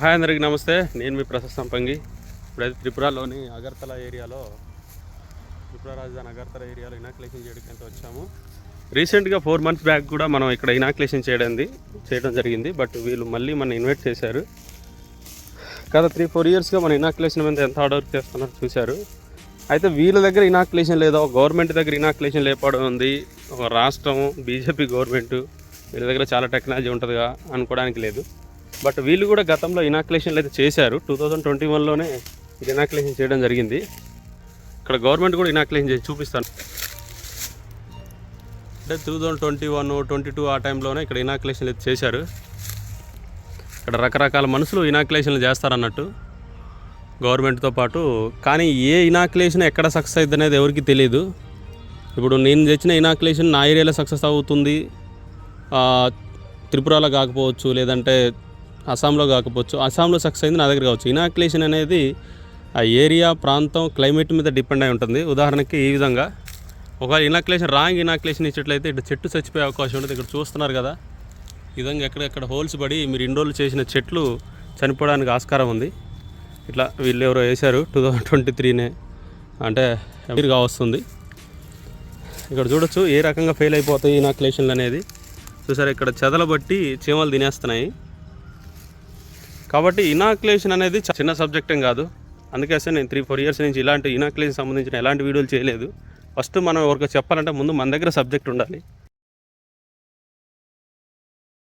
Hi అందరికి నమస్తే. నేను మీ ప్రసాద్ సంపంగి. ఇప్పుడైతే త్రిపురలోని అగర్తల ఏరియాలో త్రిపుర రాజధాని అగర్తల ఏరియాలో ఇనాక్యులేషన్ చేయడానికి అయితే వచ్చాము. రీసెంట్గా ఫోర్ మంత్స్ బ్యాక్ కూడా మనం ఇక్కడ ఇనాక్యులేషన్ చేయడం చేయడం జరిగింది. బట్ వీళ్ళు మళ్ళీ మన ఇన్వైట్ చేశారు. గత త్రీ ఫోర్ ఇయర్స్గా మన ఇనాక్యులేషన్ మీద ఎంత హార్డ్ వర్క్ చేస్తున్నారో చూశారు. అయితే వీళ్ళ దగ్గర ఇనాక్యులేషన్ లేదా గవర్నమెంట్ దగ్గర ఇనాక్యులేషన్ లేపడం ఉంది. ఒక రాష్ట్రం బీజేపీ గవర్నమెంట్ వీళ్ళ దగ్గర చాలా టెక్నాలజీ ఉంటుందిగా అనుకోవడానికి లేదు. బట్ వీళ్ళు కూడా గతంలో ఇనాక్యులేషన్లు అయితే చేశారు. టూ థౌజండ్ ట్వంటీ వన్లోనే ఇది ఇనాక్యులేషన్ చేయడం జరిగింది. ఇక్కడ గవర్నమెంట్ కూడా ఇనాక్యులేషన్ చేసి చూపిస్తాను. అంటే two thousand twenty one twenty two ఆ టైంలోనే ఇక్కడ ఇనాక్యులేషన్ అయితే చేశారు. ఇక్కడ రకరకాల మనుషులు ఇనాక్యులేషన్లు చేస్తారన్నట్టు గవర్నమెంట్తో పాటు. కానీ ఏ ఇనాక్యులేషన్ ఎక్కడ సక్సెస్ అవుతుంది అనేది ఎవరికి తెలియదు ఇప్పుడు నేను తెచ్చిన ఇనాక్యులేషన్ నా ఏరియాలో సక్సెస్ అవుతుంది. త్రిపురలో కాకపోవచ్చు లేదంటే అస్సాంలో కాకపోవచ్చు. అస్సాంలో సక్సెస్ అయింది నా దగ్గర కావచ్చు. ఇనాక్యులేషన్ అనేది ఆ ఏరియా ప్రాంతం క్లైమేట్ మీద డిపెండ్ అయి ఉంటుంది. ఉదాహరణకి ఈ విధంగా ఒకవేళ ఇనాక్యులేషన్ రాంగ్ ఇనాక్యులేషన్ ఇచ్చినట్లయితే ఇటు చెట్టు చచ్చిపోయే అవకాశం ఉంటుంది. ఇక్కడ చూస్తున్నారు కదా ఈ విధంగా ఎక్కడెక్కడ హోల్స్ పడి మీరు ఇన్ని చేసిన చెట్లు చనిపోవడానికి ఆస్కారం ఉంది. ఇట్లా వీళ్ళు ఎవరో వేశారు టూ థౌజండ్ ట్వంటీ త్రీనే అంటే ఎమీర్గా వస్తుంది ఇక్కడ చూడొచ్చు ఏ రకంగా ఫెయిల్ అయిపోతాయి ఇనాక్యులేషన్లు అనేది. చూసారు ఇక్కడ చెదల బట్టి చీమలు తినేస్తున్నాయి. కాబట్టి ఇనాక్యులేషన్ అనేది చిన్న సబ్జెక్టేం కాదు. అందుకే నేను త్రీ ఫోర్ ఇయర్స్ నుంచి ఇలాంటి ఇనాక్యులేషన్ సంబంధించిన ఎలాంటి వీడియోలు చేయలేదు. ఫస్ట్ మనం ఎవరికి చెప్పాలంటే ముందు మన దగ్గర సబ్జెక్ట్ ఉండాలి.